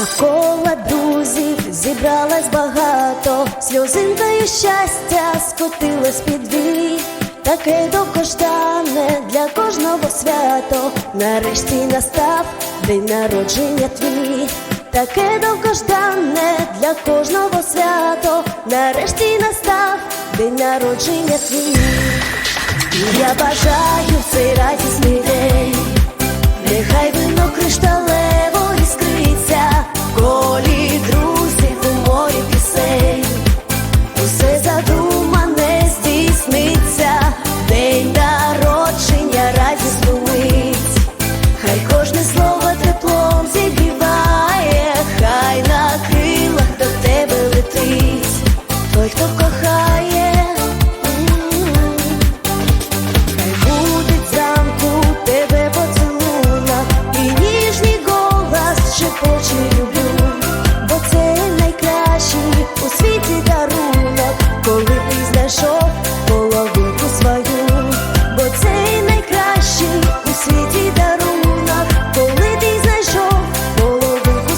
Навколо друзів зібралось багато, сльозинка і щастя скотилось під дві. Таке довгождане для кожного свято. Нарешті настав день народження твій. Таке довгождане для кожного свято. Нарешті настав день народження твій. І я бажаю в цей радісний день. Нехай вино кришталево